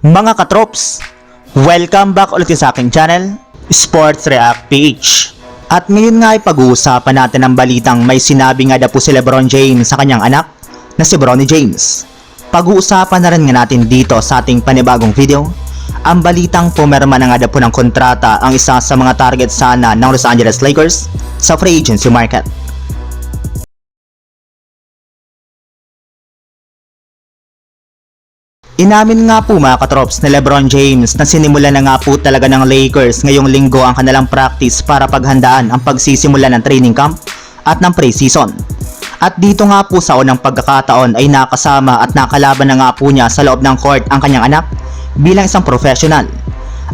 Mga katrops, welcome back ulit sa aking channel, Sports React PH. At ngayon nga ay pag-uusapan natin ang balitang may sinabi nga daw po si Lebron James sa kanyang anak na si Bronny James. Pag-uusapan na rin nga natin dito sa ating panibagong video, ang balitang pumirma na nga daw po ng kontrata ang isa sa mga target sana ng Los Angeles Lakers sa free agency market. Inamin nga po mga katrops ni Lebron James na sinimula na nga po talaga ng Lakers ngayong linggo ang kanilang practice para paghandaan ang pagsisimula ng training camp at ng preseason. At dito nga po sa unang pagkakataon ay nakasama at nakalaban na nga po niya sa loob ng court ang kanyang anak bilang isang professional.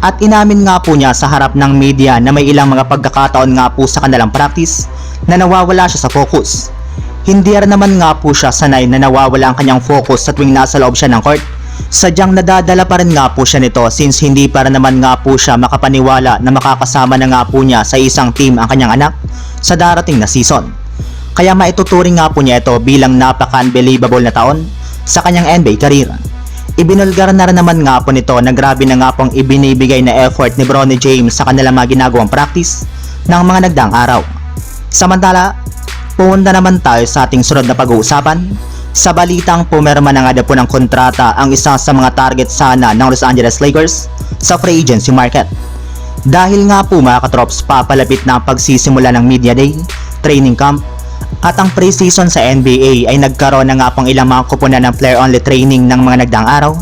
At inamin nga po niya sa harap ng media na may ilang mga pagkakataon nga po sa kanilang practice na nawawala siya sa focus. Hindi naman nga po siya sanay na nawawala ang kanyang focus sa tuwing nasa loob siya ng court Sadyang nadadala pa rin nga po siya nito since hindi para naman nga po siya makapaniwala na makakasama na nga po niya sa isang team ang kanyang anak sa darating na season. Kaya maituturing nga po niya ito bilang napaka-unbelievable na taon sa kanyang NBA career. Ibinulgar na rin naman nga po nito na grabe na nga pong ibinibigay na effort ni Bronny James sa kanilang mga ginagawang practice ng mga nagdaang araw. Samantala, pumunta naman tayo sa ating sunod na pag-uusapan sa balitang pumirma na nga daw po ng kontrata ang isa sa mga target sana ng Los Angeles Lakers sa free agency market. Dahil nga po mga katrops papalapit na ang pagsisimula ng media day, training camp, at ang preseason sa NBA ay nagkaroon na nga pong ilang mga kupunan ng player-only training ng mga nagdaang araw,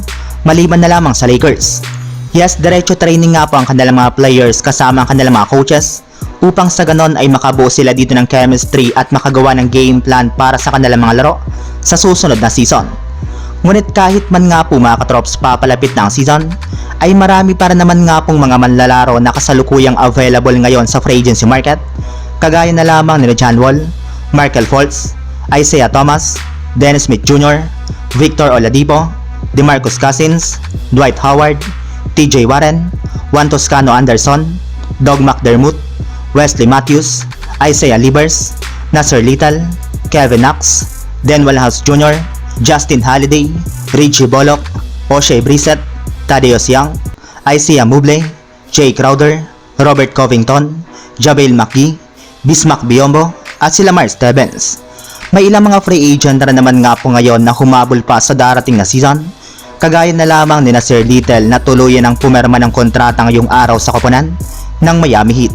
maliban na lamang sa Lakers. Yes, diretso training nga po ang kanilang mga players kasama ang kanilang mga coaches upang sa ganon ay makabuo sila dito ng chemistry at makagawa ng game plan para sa kanilang mga laro sa susunod na season. Ngunit kahit man nga po mga katrops papalapit na ang season, ay marami para naman nga pong mga manlalaro na kasalukuyang available ngayon sa free agency market, kagaya na lamang ni John Wall, Markel Fultz, Isaiah Thomas, Dennis Smith Jr., Victor Oladipo, DeMarcus Cousins, Dwight Howard, TJ Warren, Juan Toscano Anderson, Doug McDermott, Wesley Matthews, Isaiah Libers, Nasser Little, Kevin Knox, Denwell House Jr., Justin Halliday, Richie Bollock, O'Shea Brissett, Thaddeus Young, Isaiah Muble, Jay Crowder, Robert Covington, Javel McGee, Bismack Biombo, at sila Mars Stevens. May ilang mga free agent na naman nga po ngayon na humabol pa sa darating na season, kagaya na lamang ni Nasir Little na tuluyan ang pumerma ng kontrata ngayong araw sa koponan ng Miami Heat.